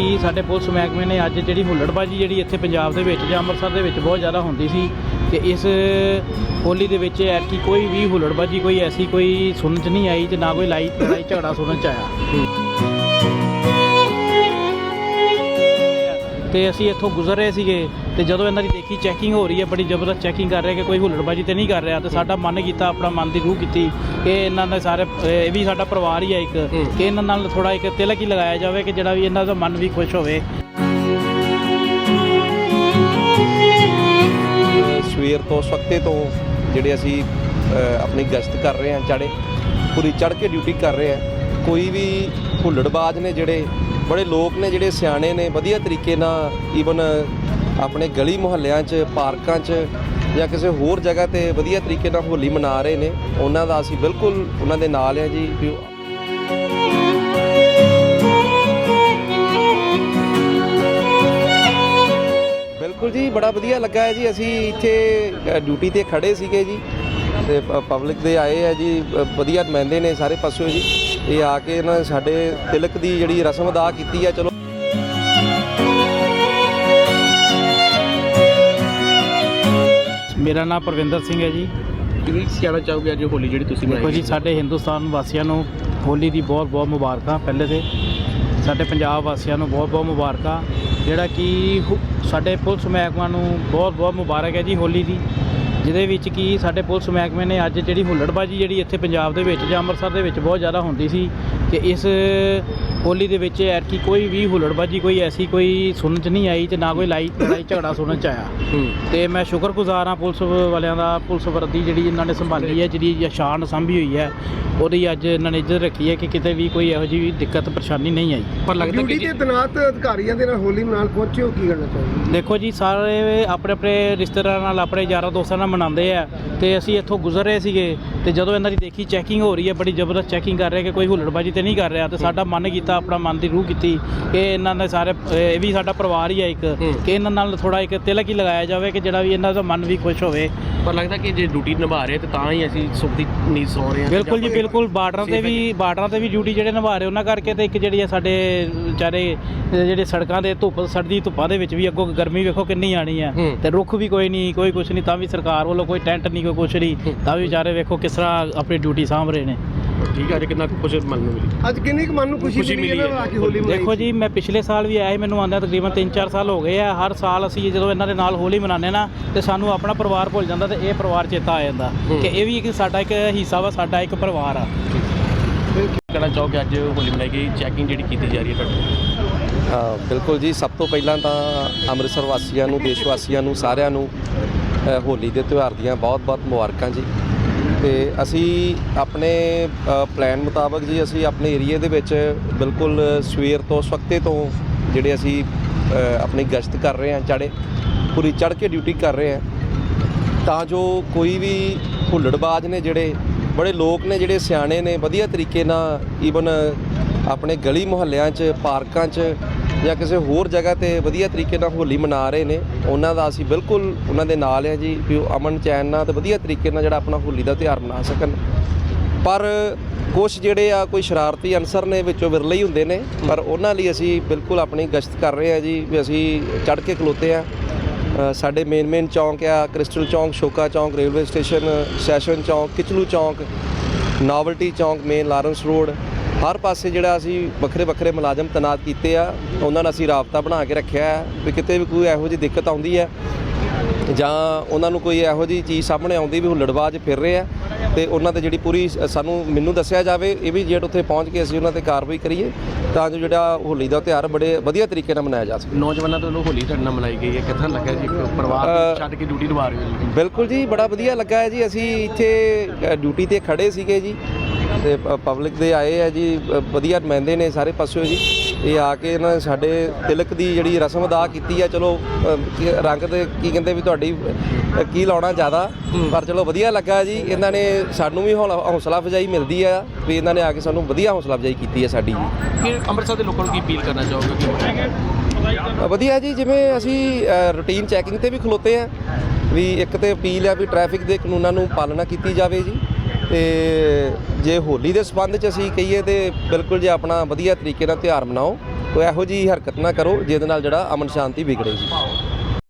ਕਿ ਸਾਡੇ ਪੁਲਿਸ ਮਹਿਕਮੇ ਨੇ ਅੱਜ ਜਿਹੜੀ ਹੁੱਲੜਬਾਜੀ ਜਿਹੜੀ ਇੱਥੇ ਪੰਜਾਬ ਦੇ ਵਿੱਚ ਜਾਂ ਅੰਮ੍ਰਿਤਸਰ ਦੇ ਵਿੱਚ ਬਹੁਤ ਜ਼ਿਆਦਾ ਹੁੰਦੀ ਸੀ ਕਿ ਇਸ ਹੋਲੀ ਦੇ ਵਿੱਚ ਐਤਕੀ ਕੋਈ ਵੀ ਹੁੱਲੜਬਾਜੀ, ਕੋਈ ਐਸੀ ਕੋਈ ਸੁਣਨ 'ਚ ਨਹੀਂ ਆਈ ਤੇ ਨਾ ਕੋਈ ਲਾਈ, ਲੜਾਈ ਝਗੜਾ ਸੁਣਨ 'ਚ ਆਇਆ। ਤੇ ਅਸੀਂ ਇੱਥੋਂ ਗੁਜ਼ਰ ਰਹੇ ਸੀਗੇ ਤੇ ਜਦੋਂ ਇਹਨਾਂ ਦੀ ਦੇਖੀ ਚੈਕਿੰਗ ਹੋ ਰਹੀ ਹੈ ਬੜੀ ਜ਼ਬਰਦਸਤ ਚੈਕਿੰਗ ਕਰ ਰਹੇ ਕਿ ਕੋਈ ਹੁੱਲੜਬਾਜੀ ਤੇ ਨਹੀਂ ਕਰ ਰਿਹਾ ਤੇ ਸਾਡਾ ਮਨ ਕੀਤਾ ਆਪਣਾ ਮਨ ਦੀ ਰੂਹ ਕੀਤੀ ਕਿ ਇਹਨਾਂ ਦੇ ਸਾਰੇ ਇਹ ਵੀ ਸਾਡਾ ਪਰਿਵਾਰ ਹੀ ਹੈ ਇੱਕ ਕਿ ਇਹਨਾਂ ਨਾਲ ਥੋੜਾ ਇੱਕ ਤਿਲਕ ਹੀ ਲਗਾਇਆ ਜਾਵੇ ਕਿ ਜਿਹੜਾ ਵੀ ਇਹਨਾਂ ਦਾ ਮਨ ਵੀ ਖੁਸ਼ ਹੋਵੇ। ਸਵੇਰ ਤੋਂ ਸਵਖਤੇ ਤੋਂ ਜਿਹੜੇ ਅਸੀਂ ਆਪਣੀ ਗਸ਼ਤ ਕਰ ਰਹੇ ਹਾਂ ਚੜੇ ਪੂਰੀ ਚੜ ਕੇ ਡਿਊਟੀ ਕਰ ਰਹੇ ਹਾਂ ਕੋਈ ਵੀ ਹੁੱਲੜਬਾਜ਼ ਨੇ ਜਿਹੜੇ ਬੜੇ ਲੋਕ ਨੇ ਜਿਹੜੇ ਸਿਆਣੇ ਨੇ, ਵਧੀਆ ਤਰੀਕੇ ਨਾਲ ਈਵਨ ਆਪਣੇ ਗਲੀ ਮੁਹੱਲਿਆਂ 'ਚ, ਪਾਰਕਾਂ 'ਚ ਜਾਂ ਕਿਸੇ ਹੋਰ ਜਗ੍ਹਾ ਤੇ ਵਧੀਆ ਤਰੀਕੇ ਨਾਲ ਹੋਲੀ ਮਨਾ ਰਹੇ ਨੇ। ਉਹਨਾਂ ਦਾ ਅਸੀਂ ਬਿਲਕੁਲ ਉਹਨਾਂ ਦੇ ਨਾਲ ਹਾਂ ਜੀ ਜੀ ਬੜਾ ਵਧੀਆ ਲੱਗਾ ਹੈ ਜੀ। ਅਸੀਂ ਇੱਥੇ ਡਿਊਟੀ ਤੇ ਖੜੇ ਸੀਗੇ ਜੀ। ਤੇ ਪਬਲਿਕ ਦੇ ਆਏ ਆ ਜੀ। ਵਧੀਆ ਨੁਮਾਇੰਦੇ ਨੇ ਸਾਰੇ ਪਾਸਿਓਂ ਜੀ। ਇਹ ਆ ਕੇ ਇਹਨਾਂ ਨੇ ਸਾਡੇ ਤਿਲਕ ਦੀ ਜਿਹੜੀ ਰਸਮ ਅਦਾ ਕੀਤੀ ਆ ਚਲੋ। ਮੇਰਾ ਨਾਮ ਪ੍ਰਵਿੰਦਰ ਸਿੰਘ ਹੈ ਜੀ। ਕੀ ਕਹਿਣਾ ਚਾਹੋਗੇ ਅੱਜ ਹੋਲੀ ਜਿਹੜੀ ਤੁਸੀਂ ਮਨਾਈ ਜੀ ਸਾਡੇ ਹਿੰਦੁਸਤਾਨ ਵਾਸੀਆਂ ਨੂੰ ਹੋਲੀ ਦੀ ਬਹੁਤ ਬਹੁਤ ਮੁਬਾਰਕਾਂ ਪਹਿਲੇ ਤੇ। ਸਾਡੇ ਪੰਜਾਬ ਵਾਸੀਆਂ ਨੂੰ ਬਹੁਤ ਬਹੁਤ ਮੁਬਾਰਕਾਂ। ਜਿਹੜਾ ਕਿ ਹੁ- ਸਾਡੇ ਪੁਲਿਸ ਮਹਿਕਮਾ ਨੂੰ ਬਹੁਤ ਬਹੁਤ ਮੁਬਾਰਕ ਹੈ ਜੀ ਹੋਲੀ ਦੀ। ਜਿਹਦੇ ਵਿੱਚ ਕਿ ਸਾਡੇ ਪੁਲਿਸ ਮਹਿਕਮੇ ਨੇ ਅੱਜ ਜਿਹੜੀ ਹੁੱਲੜਬਾਜੀ ਜਿਹੜੀ ਇੱਥੇ ਪੰਜਾਬ ਦੇ ਵਿੱਚ ਜਾਂ ਅੰਮ੍ਰਿਤਸਰ ਦੇ ਵਿੱਚ ਬਹੁਤ ਜ਼ਿਆਦਾ ਹੁੰਦੀ ਸੀ ਕਿ ਇਸ ਹੋਲੀ ਦੇ ਵਿੱਚ ਐਤਕੀ ਕੋਈ ਵੀ ਹੁੱਲੜਬਾਜੀ ਕੋਈ ਐਸੀ ਕੋਈ ਸੁਣਨ 'ਚ ਨਹੀਂ ਆਈ ਤੇ ਨਾ ਕੋਈ ਲਾਈ ਲੜਾਈ ਝਗੜਾ ਸੁਣਨ 'ਚ ਆਇਆ। ਤੇ ਮੈਂ ਸ਼ੁਕਰਗੁਜ਼ਾਰ ਹਾਂ ਪੁਲਿਸ ਵਾਲਿਆਂ ਦਾ ਪੁਲਿਸ ਵਰਦੀ ਜਿਹੜੀ ਇਹਨਾਂ ਨੇ ਸੰਭਾਲੀ ਹੈ ਜਿਹੜੀ ਸ਼ਾਨ ਸੰਭੀ ਹੋਈ ਹੈ ਉਹਦੀ ਅੱਜ ਇਹਨਾਂ ਨੇ ਇੱਜ਼ਤ ਰੱਖੀ ਹੈ ਕਿ ਕਿਤੇ ਵੀ ਕੋਈ ਇਹੋ ਜਿਹੀ ਦਿੱਕਤ ਪਰੇਸ਼ਾਨੀ ਨਹੀਂ ਆਈ। ਪਰ ਲੱਗਦਾ ਕਿ ਤੇ ਤਨਾਤ ਅਧਿਕਾਰੀਆਂ ਦੇ ਨਾਲ ਹੋਲੀ ਮਨਾਉਣ ਪਹੁੰਚੇ ਹੋ ਕੀ ਕਰਨਾ ਚਾਹੁੰਦੇ ਦੇਖੋ ਜੀ ਸਾਰੇ ਆਪਣੇ ਆਪਣੇ ਰਿਸ਼ਤੇਦਾਰਾਂ ਨਾਲ ਆਪਣੇ ਯਾਰਾਂ ਦੋਸਤਾਂ ਨਾਲ ਮਨਾਉਂਦੇ ਆ ਤੇ ਅਸੀਂ ਇੱਥੋਂ ਗੁਜ਼ਰ ਰਹੇ ਸੀਗੇ ਤੇ ਜਦੋਂ ਇਹਨਾਂ ਦੀ ਦੇਖੀ ਚੈਕਿੰਗ ਹੋ ਰਹੀ ਹੈ ਬੜੀ ਜ਼ਬਰਦਸਤ ਚੈਕਿੰਗ ਕਰ ਰਹੇ ਕਿ ਕੋਈ ਹੁੱਲੜਬਾਜੀ ਤੇ ਨਹੀਂ ਕਰ ਰਿਹਾ ਤੇ ਸਾਡਾ ਮਨ ਕੀਤਾ ਆਪਣਾ ਮਨ ਦੀ ਰੂਹ ਕੀਤੀ। ਕਿ ਇਹਨਾਂ ਦੇ ਸਾਰੇ ਇਹ ਵੀ ਸਾਡਾ ਪਰਿਵਾਰ ਹੀ ਹੈ ਇੱਕ। ਕਿ ਇਹਨਾਂ ਨਾਲ ਥੋੜਾ ਇੱਕ ਤਿਲਕ ਹੀ ਲਗਾਇਆ ਜਾਵੇ ਕਿ ਜਿਹੜਾ ਵੀ ਇਹਨਾਂ ਦਾ ਮਨ ਵੀ ਖੁਸ਼ ਹੋਵੇ। ਪਰ ਲੱਗਦਾ ਕਿ ਜੇ ਡਿਊਟੀ ਨਿਭਾ ਰਹੇ ਤੇ ਤਾਂ ਹੀ ਅਸੀਂ ਸੁੱਖ ਦੀ ਨੀਂਦ ਸੌ ਰਹੇ ਹਾਂ ਬਿਲਕੁਲ ਜੀ ਬਿਲਕੁਲ। ਬਾਰਡਰਾਂ ਤੇ ਵੀ ਬਾਰਡਰਾਂ ਤੇ ਵੀ ਡਿਊਟੀ ਜਿਹੜੇ ਨਿਭਾ ਰਹੇ ਉਹਨਾਂ ਕਰਕੇ ਤੇ ਇੱਕ ਜਿਹੜੀ ਸਾਡੇ ਵਿਚਾਰੇ ਜਿਹੜੇ ਸੜਕਾਂ ਦੇ ਧੁੱਪ ਸੜਦੀ ਧੁੱਪਾਂ ਦੇ ਵਿੱਚ ਵੀ ਅੱਗੋਂ ਗਰਮੀ ਵੇਖੋ ਕਿੰਨੀ ਆਣੀ ਆ। ਹੂੰ। ਤੇ ਰੁੱਖ ਵੀ ਕੋਈ ਨਹੀਂ ਕੋਈ ਕੁਛ ਨਹੀਂ ਤਾਂ ਵੀ ਸਰਕਾਰ ਵੱਲੋਂ ਕੋਈ ਟੈਂਟ ਨਹੀਂ ਕੋਈ ਕੁਛ ਨਹੀਂ। ਤਾਂ ਵੀ ਵਿਚਾਰੇ ਵੇਖੋ ਕਿਸ ਤਰ੍ਹਾਂ ਆਪਣੀ ਡਿਊਟੀ ਸਾਂਭ ਰਹੇ ਨੇ। ਠੀਕ ਹੈ ਅੱਜ ਕਿੰਨਾ ਕੁਝ ਮਨ ਨੂੰ ਮਿਲੀ? ਅੱਜ ਕਿੰਨੀ ਕੁ ਮਨ ਨੂੰ ਖੁਸ਼ੀ ਖੁਸ਼ੀ ਮਿਲੀ ਮਿਲੀ ਇਹਨਾਂ ਨਾਲ ਆ ਕੇ ਹੋਲੀ ਮਨਾਈ ਦੇਖੋ ਜੀ ਮੈਂ ਪਿਛਲੇ ਸਾਲ ਵੀ ਆਇਆ ਸੀ ਮੈਨੂੰ ਆਉਂਦਿਆਂ ਤਕਰੀਬਨ 3-4 ਸਾਲ ਹੋ ਗਏ ਆ। ਹਰ ਸਾਲ ਅਸੀਂ ਜਦੋਂ ਇਹਨਾਂ ਦੇ ਨਾਲ ਹੋਲੀ ਮਨਾਉਂਦੇ ਨਾ ਤੇ ਸਾਨੂੰ ਆਪਣਾ ਪਰਿਵਾਰ ਭੁੱਲ ਜਾਂਦਾ ਤੇ ਇਹ ਪਰਿਵਾਰ ਚੇਤਾ ਆ ਜਾਂਦਾ। ਕਿ ਇਹ ਵੀ ਇੱਕ ਸਾਡਾ ਇੱਕ ਹਿੱਸਾ ਵਾ ਸਾਡਾ ਇੱਕ ਪਰਿਵਾਰ ਆ। ਕੀ ਕਹਿਣਾ ਚਾਹੋਗੇ ਅੱਜ ਹੋਲੀ ਮਨਾਈ ਗਈ? ਚੈਕਿੰਗ ਜਿਹੜੀ ਕੀਤੀ ਜਾ ਰਹੀ ਹੈ ਤੁਹਾਡੀ। ਹਾਂ ਬਿਲਕੁਲ ਜੀ। ਸਭ ਤੋਂ ਪਹਿਲਾਂ ਤਾਂ ਅੰਮ੍ਰਿਤਸਰ ਵਾਸੀਆਂ ਨੂੰ ਦੇਸ਼ ਵਾਸੀਆਂ ਨੂੰ ਸਾਰਿਆਂ ਨੂੰ ਅ, ਹੋਲੀ ਦੇ ਤਿਉਹਾਰ ਦੀਆਂ ਬਹੁਤ-ਬਹੁਤ ਮੁਬਾਰਕਾਂ ਜੀ। ਤੇ ਅਸੀਂ ਆਪਣੇ ਅ, ਪਲਾਨ ਮੁਤਾਬਕ ਜੀ ਅਸੀਂ ਆਪਣੇ ਏਰੀਏ ਦੇ ਵਿੱਚ ਬਿਲਕੁਲ ਸਵੇਰ ਤੋਂ ਸਵਖਤੇ ਤੋਂ ਜਿਹੜੇ ਅਸੀਂ ਆਪਣੀ ਗਸ਼ਤ ਕਰ ਰਹੇ ਹਾਂ ਚੜੇ ਪੂਰੀ ਚੜ ਕੇ ਡਿਊਟੀ ਕਰ ਰਹੇ ਹਾਂ। ਤਾਂ ਜੋ ਕੋਈ ਵੀ ਹੁੱਲੜਬਾਜ਼ ਨੇ ਜਿਹੜੇ ਬੜੇ ਲੋਕ ਨੇ ਜਿਹੜੇ ਸਿਆਣੇ ਨੇ ਵਧੀਆ ਤਰੀਕੇ ਨਾਲ ਈਵਨ ਆਪਣੇ ਗਲੀ ਮੁਹੱਲਿਆਂ 'ਚ ਪਾਰਕਾਂ 'ਚ ਜਾਂ ਕਿਸੇ ਹੋਰ ਜਗ੍ਹਾ ਤੇ ਵਧੀਆ ਤਰੀਕੇ ਨਾਲ ਹੋਲੀ ਮਨਾ ਰਹੇ ਨੇ, ਉਹਨਾਂ ਦਾ ਅਸੀਂ ਬਿਲਕੁਲ ਉਹਨਾਂ ਦੇ ਨਾਲ ਹਾਂ ਜੀ, ਵੀ ਉਹ ਅਮਨ ਚੈਨ ਨਾਲ ਤੇ ਵਧੀਆ ਤਰੀਕੇ ਨਾਲ ਜਿਹੜਾ ਆਪਣਾ ਹੋਲੀ ਦਾ ਤਿਉਹਾਰ ਮਨਾ ਸਕਣ। ਪਰ ਕੁਝ ਜਿਹੜੇ ਆ, ਕੋਈ ਸ਼ਰਾਰਤੀ ਅਨਸਰ ਨੇ ਵਿੱਚੋਂ ਵਿਰਲੇ ਹੀ ਹੁੰਦੇ ਨੇ, ਪਰ ਉਹਨਾਂ ਲਈ ਅਸੀਂ ਬਿਲਕੁਲ ਆਪਣੀ ਗਸ਼ਤ ਕਰ ਰਹੇ ਹਾਂ ਜੀ, ਵੀ ਅਸੀਂ ਚੜ ਕੇ ਖਲੋਤੇ ਆ ਸਾਡੇ ਮੇਨ ਮੇਨ ਚੌਂਕ ਆ, ਕ੍ਰਿਸਟਲ ਚੌਂਕ, ਸ਼ੋਕਾ ਚੌਂਕ ਰੇਲਵੇ ਸਟੇਸ਼ਨ ਸੈਸ਼ਨ ਚੌਂਕ, ਕਿਚਲੂ ਚੌਂਕ ਨਾਵਲਟੀ ਚੌਂਕ ਮੇਨ ਲਾਰੈਂਸ ਰੋਡ ਹਰ ਪਾਸੇ ਜਿਹੜਾ ਅਸੀਂ ਵੱਖਰੇ ਵੱਖਰੇ ਮੁਲਾਜ਼ਮ ਤੈਨਾਤ ਕੀਤੇ ਆ ਉਹਨਾਂ ਨਾਲ ਅਸੀਂ ਰਾਬਤਾ ਬਣਾ ਕੇ ਰੱਖਿਆ ਹੈ ਵੀ ਕਿਤੇ ਵੀ ਕੋਈ ਇਹੋ ਜਿਹੀ ਦਿੱਕਤ ਆਉਂਦੀ ਹੈ ਜਾਂ ਉਹਨਾਂ ਨੂੰ ਕੋਈ ਇਹੋ ਜਿਹੀ ਚੀਜ਼ ਸਾਹਮਣੇ ਆਉਂਦੀ ਵੀ ਹੁੱਲੜਬਾਜ਼ ਫਿਰ ਰਹੇ ਆ ਤੇ ਉਹਨਾਂ ਤੇ ਜਿਹੜੀ ਪੂਰੀ ਸਾਨੂੰ ਮੈਨੂੰ ਦੱਸਿਆ ਜਾਵੇ ਇਹ ਵੀ ਜਿਹੜਾ ਉੱਥੇ ਪਹੁੰਚ ਕੇ ਅਸੀਂ ਉਹਨਾਂ ਤੇ ਕਾਰਵਾਈ ਕਰੀਏ ਤਾਂ ਜੋ ਜਿਹੜਾ ਹੋਲੀ ਦਾ ਤਿਉਹਾਰ ਬੜੇ ਵਧੀਆ ਤਰੀਕੇ ਨਾਲ ਮਨਾਇਆ ਜਾ ਸਕੇ। ਨੌਜਵਾਨਾਂ ਤੋਂ ਹੋਲੀ ਤੁਹਾਡੇ ਨਾਲ ਮਨਾਈ ਗਈ ਹੈ ਕਿੱਦਾਂ ਲੱਗਾ ਜੀ? ਪਰਿਵਾਰ ਛੱਡ ਕੇ ਡਿਊਟੀ ਨਿਭਾ ਰਹੇ ਹੋ ਜੀ? ਬਿਲਕੁਲ ਜੀ ਬੜਾ ਵਧੀਆ ਲੱਗਾ ਹੈ ਜੀ ਅਸੀਂ ਇੱਥੇ ਡਿਊਟੀ ਤੇ ਖੜੇ ਸੀਗੇ ਜੀ ਤੇ ਪਬਲਿਕ ਦੇ ਆਏ ਆ ਜੀ ਵਧੀਆ ਨੁਮਾਇੰਦੇ ਨੇ ਸਾਰੇ ਪਾਸਿਓਂ ਜੀ। ਇਹ ਆ ਕੇ ਇਹਨਾਂ ਨੇ ਸਾਡੇ ਤਿਲਕ ਦੀ ਜਿਹੜੀ ਰਸਮ ਅਦਾ ਕੀਤੀ ਆ ਚਲੋ ਰੰਗ ਤੇ ਕੀ ਕਹਿੰਦੇ ਵੀ ਤੁਹਾਡੀ ਕੀ ਲਾਉਣਾ ਜ਼ਿਆਦਾ। ਪਰ ਚਲੋ ਵਧੀਆ ਲੱਗਾ ਜੀ ਇਹਨਾਂ ਨੇ ਸਾਨੂੰ ਵੀ ਹੌਸਲਾ ਅਫਜ਼ਾਈ ਮਿਲਦੀ ਆ ਵੀ ਇਹਨਾਂ ਨੇ ਆ ਕੇ ਸਾਨੂੰ ਵਧੀਆ ਹੌਸਲਾ ਅਫਜ਼ਾਈ ਕੀਤੀ ਹੈ ਸਾਡੀ। ਜੀ ਕਿ ਅੰਮ੍ਰਿਤਸਰ ਦੇ ਲੋਕਾਂ ਨੂੰ ਕੀ ਅਪੀਲ ਕਰਨਾ ਚਾਹੋਗੇ? ਵਧੀਆ ਜੀ ਜਿਵੇਂ ਅਸੀਂ ਰੂਟੀਨ ਚੈਕਿੰਗ ਤੇ ਵੀ ਖਲੋਤੇ ਆ ਵੀ ਇੱਕ ਤੇ ਅਪੀਲ ਆ ਵੀ ਟ੍ਰੈਫਿਕ ਦੇ ਕਾਨੂੰਨਾਂ ਨੂੰ ਪਾਲਣਾ ਕੀਤੀ ਜਾਵੇ ਜੀ। ਤੇ ਜੇ ਹੋਲੀ ਦੇ ਸੰਬੰਧ ਚ ਅਸੀਂ ਕਹੀਏ ਤੇ ਬਿਲਕੁਲ ਜੇ ਆਪਣਾ ਵਧੀਆ ਤਰੀਕੇ ਨਾਲ ਤਿਉਹਾਰ ਮਨਾਓ, ਕੋਈ ਇਹੋ ਜਿਹੀ ਹਰਕਤ ਨਾ ਕਰੋ, ਜਿਹਦੇ ਨਾਲ ਜਿਹੜਾ ਅਮਨ ਸ਼ਾਂਤੀ ਵਿਗੜੇ ਜੀ।